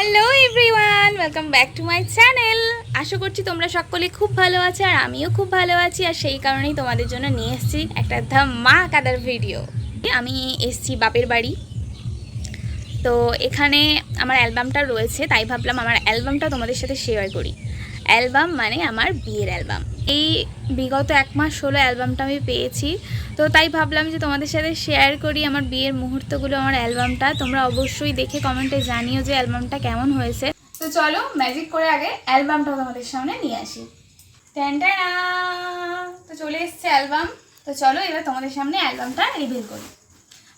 Hello everyone welcome back to my channel আশা করছি তোমরা সকলে খুব ভালো আছো আর আমিও খুব ভালো আছি। আর সেই কারণেই তোমাদের জন্য নিয়ে এসেছি একটা ধামা কাদার ভিডিও আমি এসেছি বাপের বাড়ি। তো এখানে আমার অ্যালবামটা রয়েছে, তাই ভাবলাম আমার অ্যালবামটা তোমাদের সাথে শেয়ার করি। অ্যালবাম মানে আমার বিয়ের অ্যালবাম। এই বিগত এক মাস হলো অ্যালবামটা আমি পেয়েছি। তো তাই ভাবলাম যে তোমাদের সাথে শেয়ার করি আমার বিয়ের মুহূর্তগুলো, আমার অ্যালবামটা। তোমরা অবশ্যই দেখে কমেন্টে জানিও যে অ্যালবামটা কেমন হয়েছে। তো চলো ম্যাজিক করে আগে অ্যালবামটা তোমাদের সামনে নিয়ে আসি। ট্যান্টানা তো চলে এসছে অ্যালবাম। তো চলো এবার তোমাদের সামনে অ্যালবামটা রিভিল করি।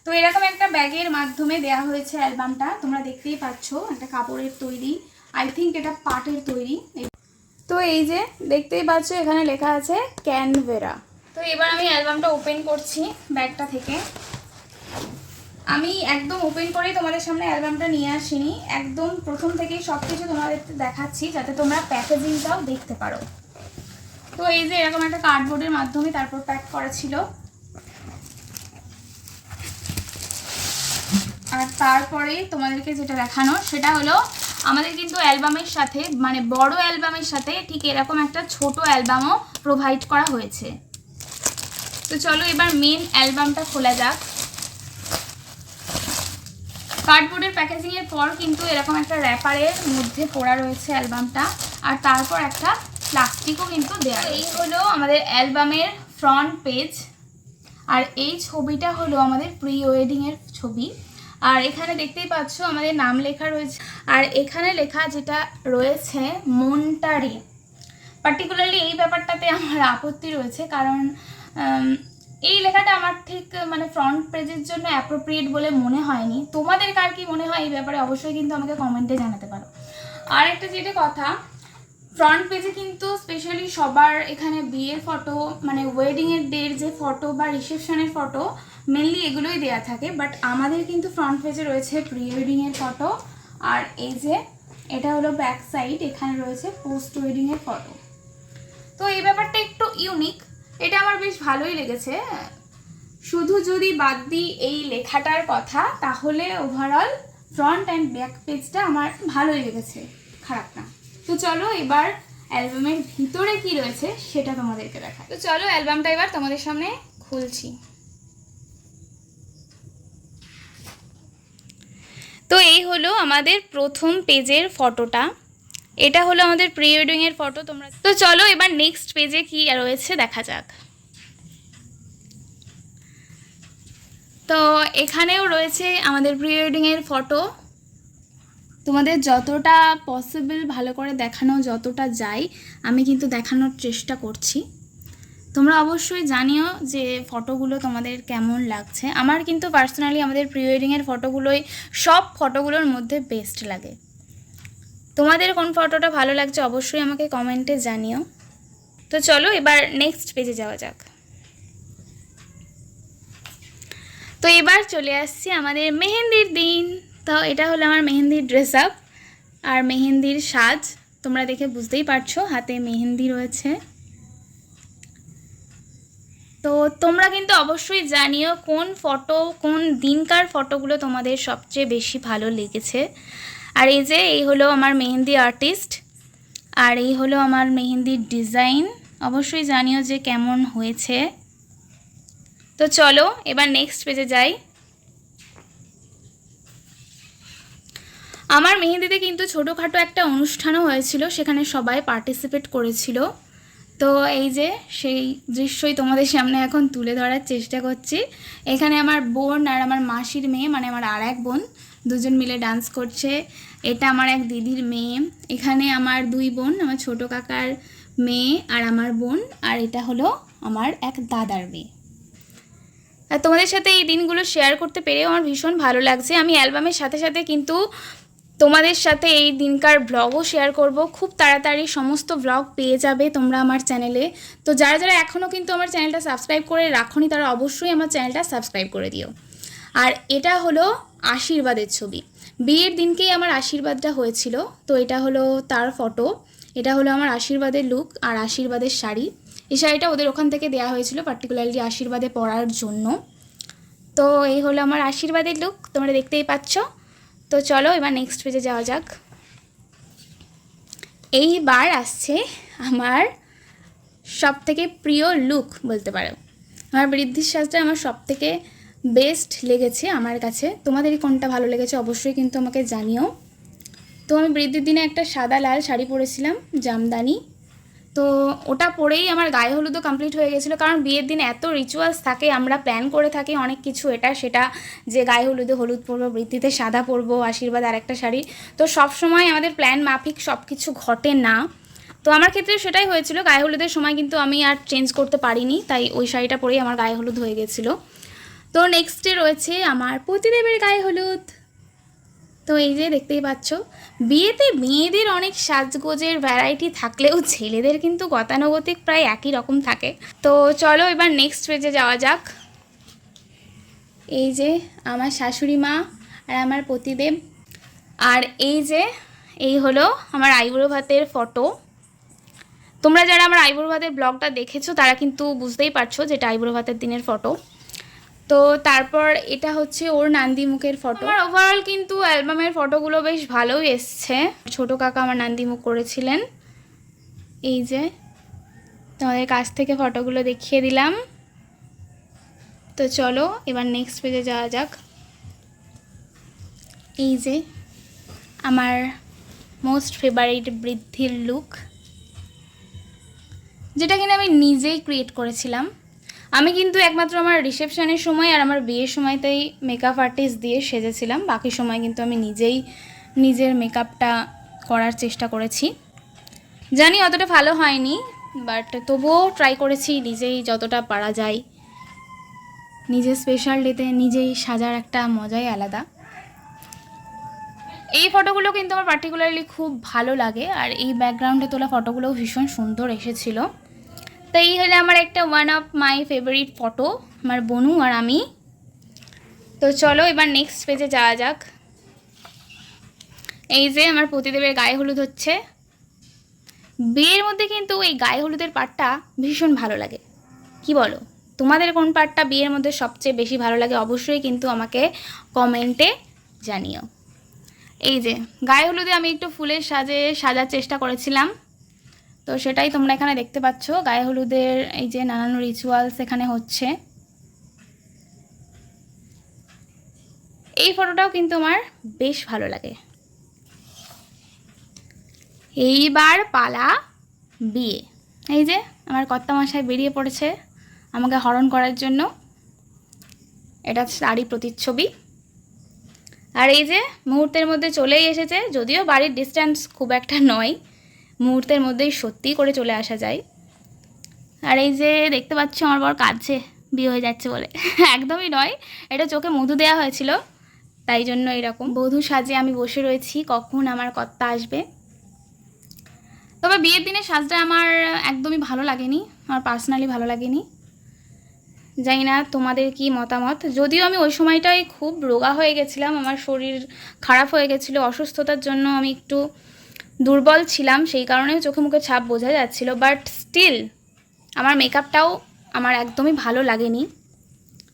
তো এরকম একটা ব্যাগের মাধ্যমে দেয়া হয়েছে অ্যালবামটা, তোমরা দেখতেই পাচ্ছ, একটা কাপড়ের তৈরি। আই থিঙ্ক এটা পাটের তৈরি তো এই যে দেখতেই পাচ্ছ, এখানে লেখা আছে ক্যানভেরা। তো এবার আমি অ্যালবামটা ওপেন করছি ব্যাগটা থেকে। আমি একদম ওপেন করেই তোমাদের সামনে অ্যালবামটা নিয়ে আসিনি। একদম প্রথম থেকেই সব কিছু তোমাদের দেখাচ্ছি, যাতে তোমরা প্যাকেজিংটাও দেখতে পারো। তো এই যে এরকম একটা কার্ডবোর্ডের মাধ্যমে তারপর প্যাক করা ছিল। আর তারপরে তোমাদেরকে যেটা দেখানো, সেটা হলো আমাদের কিন্তু অ্যালবামের সাথে মানে বড় অ্যালবামের সাথে ঠিক এরকম একটা ছোট অ্যালবামও প্রোভাইড করা হয়েছে। তো চলো এবার মেন অ্যালবামটা খোলা যাক। কার্ডবোর্ডের প্যাকেজিংয়ের পর কিন্তু এরকম একটা র্যাপারের মধ্যে পড়া রয়েছে অ্যালবামটা আর তারপর একটা প্লাস্টিকও কিন্তু দেওয়া এই হলো আমাদের অ্যালবামের ফ্রন্ট পেজ আর এই ছবিটা হলো আমাদের প্রি ওয়েডিংয়ের ছবি। আর এখানে দেখতেই পাচ্ছ আমাদের নাম লেখা রয়েছে। আর এখানে লেখা যেটা রয়েছে, মন্টারি। পার্টিকুলারলি এই ব্যাপারটাতে আমার আপত্তি রয়েছে কারণ এই লেখাটা আমার ঠিক মানে ফ্রন্ট পেজের জন্য অ্যাপ্রোপ্রিয়েট বলে মনে হয়নি। তোমাদের কার কি মনে হয় এই ব্যাপারে অবশ্যই কিন্তু আমাকে কমেন্টে জানাতে পারো। আর একটা যেটা কথা ফ্রন্ট পেজে কিন্তু স্পেশালি সবার এখানে বিয়ের ফটো মানে ওয়েডিংয়ের ডের যে ফটো বা রিসেপশনের ফটো মেনলি এগুলোই দেওয়া থাকে বাট আমাদের কিন্তু ফ্রন্ট পেজে রয়েছে প্রি ওয়েডিংয়ের ফটো আর এই যে এটা হলো ব্যাক সাইড এখানে রয়েছে পোস্ট ওয়েডিংয়ের ফটো তো এই ব্যাপারটা একটু ইউনিক এটা আমার বেশ ভালোই লেগেছে। শুধু যদি বাদ দিই এই লেখাটার কথা, তাহলে ওভারঅল ফ্রন্ট অ্যান্ড ব্যাক পেজটা আমার ভালোই লেগেছে, খারাপ না। তো চলো এবার অ্যালবামের ভিতরে কি রয়েছে, সেটা তোমাদেরকে দেখা তো চলো অ্যালবামটা এবার তোমাদের সামনে খুলছি। তো এই হলো আমাদের প্রথম পেজের ফটোটা। এটা হলো আমাদের প্রি ওয়েডিংয়ের ফটো, তোমরা তো চলো এবার নেক্সট পেজে কি রয়েছে দেখা যাক। তো এখানেও রয়েছে আমাদের প্রি ওয়েডিংয়ের ফটো। তোমাদের যতটা পসিবল ভালো করে দেখানো, যতটা যায়, আমি কিন্তু দেখানোর চেষ্টা করছি। তোমরা অবশ্যই জানিও যে ফটোগুলো তোমাদের কেমন লাগছে। আমার কিন্তু পার্সোনালি আমাদের প্রি ওয়েডিংয়ের ফটোগুলোই সব ফটোগুলোর মধ্যে বেস্ট লাগে। তোমাদের কোন ফটোটা ভালো লাগছে অবশ্যই আমাকে কমেন্টে জানিও। তো চলো এবার নেক্সট পেজে যাওয়া যাক। তো এবার চলে আসছি আমাদের মেহেন্দির দিন। তো এটা হলো আমার মেহেন্দির ড্রেস আপ আর মেহেন্দির সাজ। তোমরা দেখে বুঝতেই পারছ, হাতে মেহেন্দি রয়েছে। তো তোমরা কিন্তু অবশ্যই জানিও কোন ফটো, কোন দিনকার ফটোগুলো তোমাদের সবচেয়ে বেশি ভালো লেগেছে। আর এই যে, এই হলো আমার মেহেন্দি আর্টিস্ট আর এই হলো আমার মেহেন্দির ডিজাইন অবশ্যই জানিও যে কেমন হয়েছে। তো চলো, এবার নেক্সট পেজে যাই। আমার মেহেন্দিতে কিন্তু ছোটোখাটো একটা অনুষ্ঠানও হয়েছিল, সেখানে সবাই পার্টিসিপেট করেছিল। তো এই যে সেই দৃশ্যই তোমাদের সামনে এখন তুলে ধরার চেষ্টা করছি। এখানে আমার বোন আর আমার মাসির মেয়ে মানে আমার আর এক বোন, দুজন মিলে ডান্স করছে। এটা আমার এক দিদির মেয়ে। এখানে আমার দুই বোন, আমার ছোটো কাকার মেয়ে আর আমার বোন, আর এটা হলো আমার এক দাদার মেয়ে। আর তোমাদের সাথে এই দিনগুলো শেয়ার করতে পেরেও আমার ভীষণ ভালো লাগছে। আমি অ্যালবামের সাথে সাথে কিন্তু তোমাদের সাথে এই দিনকার ব্লগও শেয়ার করব। খুব তাড়াতাড়ি সমস্ত ব্লগ পেয়ে যাবে তোমরা আমার চ্যানেলে তো যারা যারা এখনও কিন্তু আমার চ্যানেলটা সাবস্ক্রাইব করে রাখোনি, তারা অবশ্যই আমার চ্যানেলটা সাবস্ক্রাইব করে দিও। আর এটা হলো আশীর্বাদের ছবি। বিয়ের দিনকেই আমার আশীর্বাদটা হয়েছিল। তো এটা হলো তার ফটো এটা হলো আমার আশীর্বাদের লুক আর আশীর্বাদের শাড়ি। এই শাড়িটা ওদের ওখান থেকে দেওয়া হয়েছিল পার্টিকুলারলি আশীর্বাদে পরার জন্য। তো এই হলো আমার আশীর্বাদের লুক তোমরা দেখতেই পাচ্ছ। তো চলো এবার নেক্সট পেজে যাওয়া যাক। এইবার আসছে আমার সব থেকে প্রিয় লুক বলতে পারো। আমার বৃদ্ধির সাজটা আমার সব থেকে বেস্ট লেগেছে আমার কাছে। তোমাদের কোনটা ভালো লেগেছে অবশ্যই কিন্তু আমাকে জানিও। তো আমি বৃদ্ধির দিনে একটা সাদা লাল শাড়ি পরেছিলাম, জামদানি। তো ওটা পরেই আমার গায়ে হলুদও কমপ্লিট হয়ে গেছিল। কারণ বিয়ের দিন এত রিচুয়ালস থাকে, আমরা প্ল্যান করে থাকি অনেক কিছু, এটা, সেটা, যে গায়ে হলুদে হলুদ পরবো বৃদ্ধিতে সাদা পরবো, আশীর্বাদ আর একটা শাড়ি। তো সব সময় আমাদের প্ল্যান মাফিক সব কিছু ঘটে না। তো আমার ক্ষেত্রে সেটাই হয়েছিল, গায়ে হলুদের সময় কিন্তু আমি আর চেঞ্জ করতে পারিনি, তাই ওই শাড়িটা পরেই আমার গায়ে হলুদ হয়ে গেছিল। তো নেক্সটে রয়েছে আমার পতিদেবের গায়ে হলুদ। তো এই যে দেখতেই পাচ্ছ, বিয়েতে মেয়েদের অনেক সাজগোজের ভ্যারাইটি থাকলেও ছেলেদের কিন্তু গতানুগতিক প্রায় একই রকম থাকে। তো চলো এবার নেক্সট পেজে যাওয়া যাক। এই যে আমার শাশুড়ি মা আর আমার পতিদেব আর এই যে, এই হলো আমার আইবুড়ো ভাতের ফটো তোমরা যারা আমার আইবুড়ো ভাতের ব্লগটা দেখেছ, তারা কিন্তু বুঝতেই পারছ যেটা আইবুড়ো ভাতের দিনের ফটো তো তারপর এটা হচ্ছে ওর নান্দি মুখের ফটো আমার ওভারঅল কিন্তু অ্যালবামের ফটোগুলো বেশ ভালোই এসছে। ছোট কাকা আমার নান্দি মুখ করেছিলেন। এই যে, তোমাদের কাছ থেকে ফটোগুলো দেখিয়ে দিলাম। তো চলো, এবার নেক্সট পেজে যাওয়া যাক। এই যে, আমার মোস্ট ফেভারিট বৃদ্ধির লুক যেটা কিনা আমি নিজেই ক্রিয়েট করেছিলাম। আমি কিন্তু একমাত্র আমার রিসেপশনের সময় আর আমার বিয়ের সময়তেই মেকআপ আর্টিস্ট দিয়ে সেজেছিলাম। বাকি সময় কিন্তু আমি নিজেই নিজের মেকআপটা করার চেষ্টা করেছি। জানি অতটা ভালো হয়নি বাট তবুও ট্রাই করেছি নিজেই যতটা পারা যায়। নিজের স্পেশাল ডেতে নিজেই সাজার একটা মজাই আলাদা। এই ফটোগুলো কিন্তু আমার পার্টিকুলারলি খুব ভালো লাগে, আর এই ব্যাকগ্রাউন্ডে তোলা ফটোগুলোও ভীষণ সুন্দর এসেছিল। তো এই হলো আমার একটা one of my favourite photo আমার বনু আর আমি। তো চলো এবার নেক্সট পেজে যাওয়া যাক। এই যে আমার পতিদেবের গায়ে হলুদ হচ্ছে। বিয়ের মধ্যে কিন্তু এই গায়ে হলুদের পার্টটা ভীষণ ভালো লাগে। কি বলো? তোমাদের কোন পার্টটা বিয়ের মধ্যে সবচেয়ে বেশি ভালো লাগে? অবশ্যই কিন্তু আমাকে কমেন্টে জানিও। এই যে, গায়ে হলুদে আমি একটু ফুলের সাজে সাজার চেষ্টা করেছিলাম। তো সেটাই তোমরা এখানে দেখতে পাচ্ছ। গায়ে হলুদের এই যে নানান রিচুয়ালস এখানে হচ্ছে। এই ফটোটাও কিন্তু আমার বেশ ভালো লাগে। এইবার পালা বিয়ে। এই যে আমার কর্তা মশাই বেরিয়ে পড়েছে আমাকে হরণ করার জন্য। এটা তারই প্রতিচ্ছবি। আর এই যে মুহূর্তের মধ্যে চলেই এসেছে, যদিও বাড়ির ডিস্ট্যান্স খুব একটা নয়। মুহূর্তের মধ্যেই সত্যিই করে চলে আসা যায়। আর এই যে দেখতে পাচ্ছ আমার বর কাঁদছে, বিয়ে হয়ে যাচ্ছে বলে। একদমই নয়, এটা চোখে মধু দেওয়া হয়েছিল, তাই জন্য এরকম। বধূ সাজে আমি বসে রয়েছি, কখন আমার কর্তা আসবে। তবে বিয়ের দিনে সাজটা আমার একদমই ভালো লাগেনি, আমার পার্সোনালি ভালো লাগেনি। জানি না তোমাদের কি মতামত, যদিও আমি ওই সময়টাই খুব রোগা হয়ে গেছিলাম, আমার শরীর খারাপ হয়ে গেছিল, অসুস্থতার জন্য আমি একটু দুর্বল ছিলাম, সেই কারণেও চোখে মুখে ছাপ বোঝা যাচ্ছিল বাট স্টিল আমার মেকআপটাও আমার একদমই ভালো লাগেনি।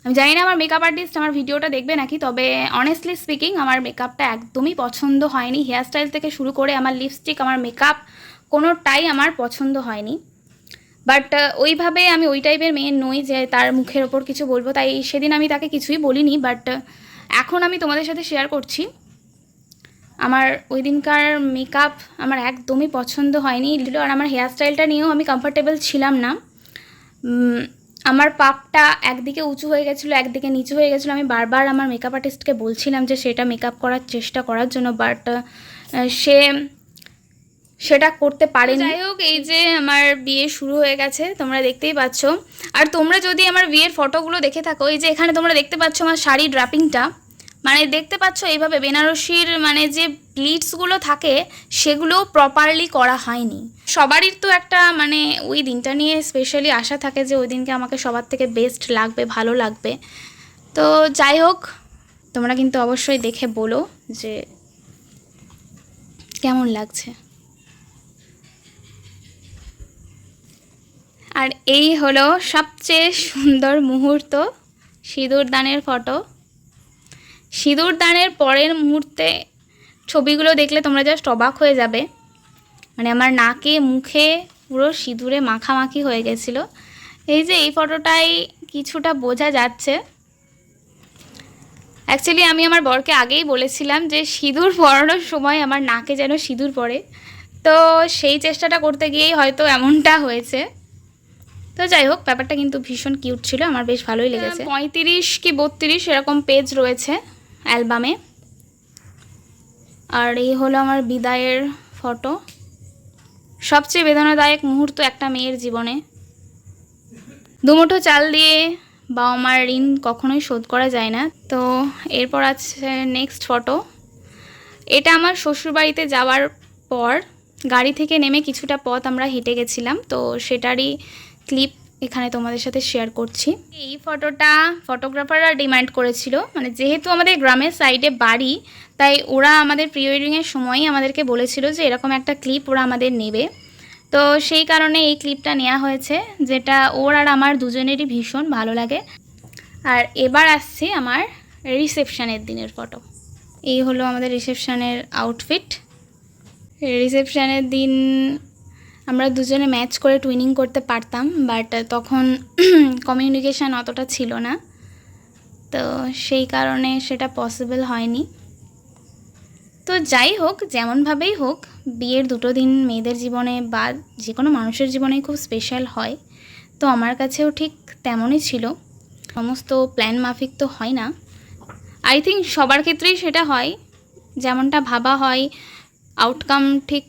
আমি জানি না আমার মেকআপ আর্টিস্ট আমার ভিডিওটা দেখবে নাকি, তবে অনেস্টলি স্পিকিং আমার মেকআপটা একদমই পছন্দ হয়নি। হেয়ারস্টাইল থেকে শুরু করে আমার লিপস্টিক আমার মেকআপ কোনোটাই আমার পছন্দ হয়নি। বাট ওইভাবে আমি ওই টাইপের মেয়ে নই যে তার মুখের ওপর কিছু বলব, তাই সেদিন আমি তাকে কিছুই বলিনি বাট এখন আমি তোমাদের সাথে শেয়ার করছি। আমার ওই দিনকার মেকআপ আমার একদমই পছন্দ হয়নি আর আমার হেয়ারস্টাইলটা নিয়েও আমি কমফর্টেবল ছিলাম না। আমার পাপটা একদিকে উঁচু হয়ে গেছিল, একদিকে নিচু হয়ে গেছিল। আমি বারবার আমার মেকআপ আর্টিস্টকে বলছিলাম যে সেটা মেকআপ করার চেষ্টা করার জন্য বাট সে, সেটা করতে পারে যাই হোক, এই যে আমার বিয়ে শুরু হয়ে গেছে, তোমরা দেখতেই পাচ্ছ। আর তোমরা যদি আমার বিয়ের ফটোগুলো দেখে থাকো, এই যে এখানে তোমরা দেখতে পাচ্ছ আমার শাড়ি ড্রাপিংটা মানে দেখতে পাচ্ছ এইভাবে বেনারসির মানে যে প্লিটসগুলো থাকে সেগুলো প্রপারলি করা হয়নি। সবারই তো একটা মানে ওই দিনটা নিয়ে স্পেশালি আশা থাকে যে ওই দিনকে আমাকে সবার থেকে বেস্ট লাগবে, ভালো লাগবে। তো যাই হোক, তোমরা কিন্তু অবশ্যই দেখে বলো যে কেমন লাগছে। আর এই হলো সবচেয়ে সুন্দর মুহূর্ত সিঁদুর দানের ফটো। সিঁদুর দানের পরের মুহূর্তে ছবিগুলো দেখলে তোমরা জাস্ট অবাক হয়ে যাবে। মানে আমার নাকে, মুখে পুরো সিঁদুরে মাখামাখি হয়ে গেছিল। এই যে এই ফটোটাই কিছুটা বোঝা যাচ্ছে। অ্যাকচুয়ালি আমি আমার বরকে আগেই বলেছিলাম যে সিঁদুর পরানোর সময় আমার নাকে যেন সিঁদুর পড়ে। তো সেই চেষ্টাটা করতে গিয়েই হয়তো এমনটা হয়েছে। তো যাই হোক, ব্যাপারটা কিন্তু ভীষণ কিউট ছিল। আমার বেশ ভালোই লেগেছে। পঁয়ত্রিশ কি বত্রিশ এরকম পেজ রয়েছে। অ্যালবামে। আর এই হলো আমার বিদায়ের ফটো। সবচেয়ে বেদনাদায়ক মুহূর্ত একটা মেয়ের জীবনে। দুমুঠো চাল দিয়ে বাবা মার ঋণ কখনোই শোধ করা যায় না। তো এরপর আছে নেক্সট ফটো এটা আমার শ্বশুরবাড়িতে যাওয়ার পর গাড়ি থেকে নেমে কিছুটা পথ আমরা হেঁটে গেছিলাম। তো সেটারই ক্লিপ এখানে তোমাদের সাথে শেয়ার করছি। এই ফটোটা ফটোগ্রাফাররা ডিমান্ড করেছিল। মানে যেহেতু আমাদের গ্রামের সাইডে বাড়ি, তাই ওরা আমাদের প্রি ওয়েডিংয়ের সময়ই আমাদেরকে বলেছিল যে এরকম একটা ক্লিপ ওরা আমাদের নেবে। তো সেই কারণে এই ক্লিপটা নেওয়া হয়েছে, যেটা ওর আর আমার দুজনেরই ভীষণ ভালো লাগে। আর এবার আসছে আমার রিসেপশানের দিনের ফটো এই হলো আমাদের রিসেপশানের আউটফিট রিসেপশানের দিন আমরা দুজনে ম্যাচ করে টুইনিং করতে পারতাম, বাট তখন কমিউনিকেশান অতটা ছিল না। তো সেই কারণে সেটা পসিবল হয়নি। তো যাই হোক যেমনভাবেই হোক, বিয়ের দুটো দিন মেয়েদের জীবনে বা যে কোনো মানুষের জীবনেই খুব স্পেশাল হয়। তো আমার কাছেও ঠিক তেমনই ছিল। সমস্ত প্ল্যান মাফিক তো হয় না। আই থিঙ্ক সবার ক্ষেত্রেই সেটা হয়। যেমনটা ভাবা হয় আউটকাম ঠিক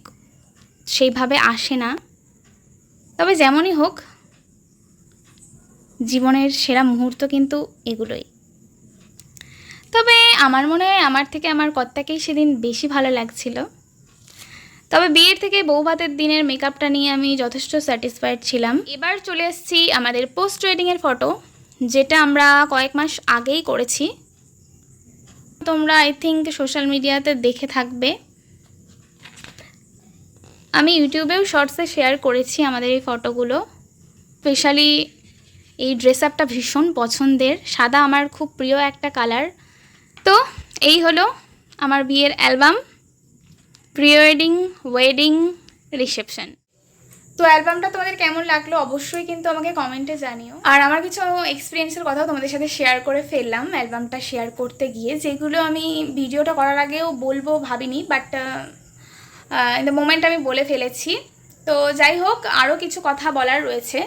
সেইভাবে আসে না। তবে যেমনই হোক, জীবনের সেরা মুহূর্ত কিন্তু এগুলোই। তবে আমার মনে হয় আমার থেকে আমার কর্তাকেই সেদিন বেশি ভালো লাগছিল। তবে বিয়ের থেকে বউ ভাতের দিনের মেকআপটা নিয়ে আমি যথেষ্ট স্যাটিসফাইড ছিলাম। এবার চলে এসেছি আমাদের পোস্ট ওয়েডিংয়ের ফটো যেটা আমরা কয়েক মাস আগেই করেছি। তোমরা আই থিঙ্ক সোশ্যাল মিডিয়াতে দেখে থাকবে। আমি ইউটিউবেও শর্টসে শেয়ার করেছি আমাদের এই ফটোগুলো। স্পেশালি এই ড্রেস আপটা ভীষণ পছন্দের। সাদা আমার খুব প্রিয় একটা কালার। তো এই হলো আমার বিয়ের album. Pre wedding wedding reception. তো অ্যালবামটা তোমাদের কেমন লাগল অবশ্যই কিন্তু আমাকে কমেন্টে জানিও। আর আমার কিছু এক্সপিরিয়েন্সের কথাও তোমাদের সাথে শেয়ার করে ফেললাম অ্যালবামটা শেয়ার করতে গিয়ে। যেগুলো আমি ভিডিওটা করার আগেও বলব, ভাবিনি বাট ইন দ্য মোমেন্ট আমি বলে ফেলেছি। তো যাই হোক আরও কিছু কথা বলার রয়েছে।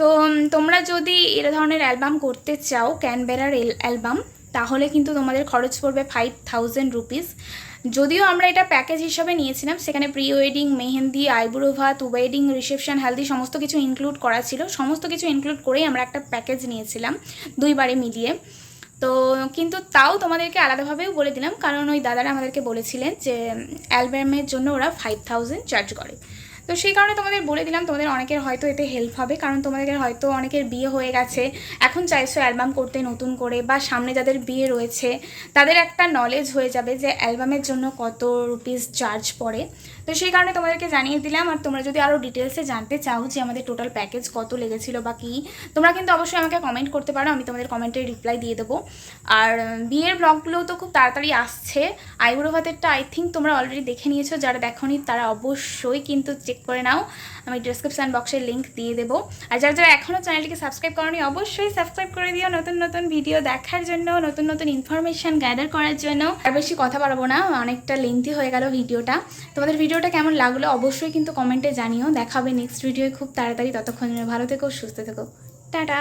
তো তোমরা যদি এর ধরনের অ্যালবাম করতে চাও ক্যানবেরার অ্যালবাম, তাহলে কিন্তু তোমাদের খরচ পড়বে ফাইভ থাউজেন্ড রুপিস যদিও আমরা এটা প্যাকেজ হিসাবে নিয়েছিলাম, সেখানে প্রি ওয়েডিং মেহেন্দি আইব্রো ভাত ওয়েডিং রিসেপশন হেলদি, সমস্ত কিছু ইনক্লুড করা ছিল। সমস্ত কিছু ইনক্লুড করেই আমরা একটা প্যাকেজ নিয়েছিলাম দুইবারে মিলিয়ে। তো কিন্তু তাও তোমাদেরকে আলাদাভাবেও বলে দিলাম, কারণ ওই দাদারা আমাদেরকে বলেছিলেন যে অ্যালবামের জন্য ওরা ফাইভ থাউজেন্ড চার্জ করে। তো সেই কারণে তোমাদের বলে দিলাম, তোমাদের অনেকের হয়তো এতে হেল্প হবে, কারণ তোমাদের হয়তো অনেকের বিয়ে হয়ে গেছে, এখন চাইছো অ্যালবাম করতে নতুন করে, বা সামনে যাদের বিয়ে রয়েছে, তাদের একটা নলেজ হয়ে যাবে যে অ্যালবামের জন্য কত রুপিস চার্জ পড়ে। তো সেই কারণে তোমাদেরকে জানিয়ে দিলাম, আর তোমরা যদি আরও ডিটেলসে জানতে চাও যে আমাদের টোটাল প্যাকেজ কত লেগেছিল বা কী, তোমরা কিন্তু অবশ্যই আমাকে কমেন্ট করতে পারো, আমি তোমাদের কমেন্টে রিপ্লাই দিয়ে দেবো। আর বিয়ের ব্লগগুলো তো খুব তাড়াতাড়ি আসছে। আইবুড়ো ভাতেরটা আই থিঙ্ক তোমরা অলরেডি দেখে নিয়েছো, যারা দেখোনি তারা অবশ্যই কিন্তু চেক করে নাও। আমি ডিসক্রিপশান বক্সের লিঙ্ক দিয়ে দেবো। আর যারা যারা এখনও চ্যানেলটিকে সাবস্ক্রাইব করনি, অবশ্যই সাবস্ক্রাইব করে দিও নতুন নতুন ভিডিও দেখার জন্য, নতুন নতুন ইনফরমেশান গ্যাদার করার জন্য। আর বেশি কথা বাড়াবো না, অনেকটা লেন্থি হয়ে গেল ভিডিওটা তোমাদের ভিডিওটা কেমন লাগল অবশ্যই কিন্তু কমেন্টে জানিও। দেখাবে নেক্সট ভিডিও খুব তাড়াতাড়ি। ততক্ষণ ভালো থেকো, সুস্থ থেকো। টাটা!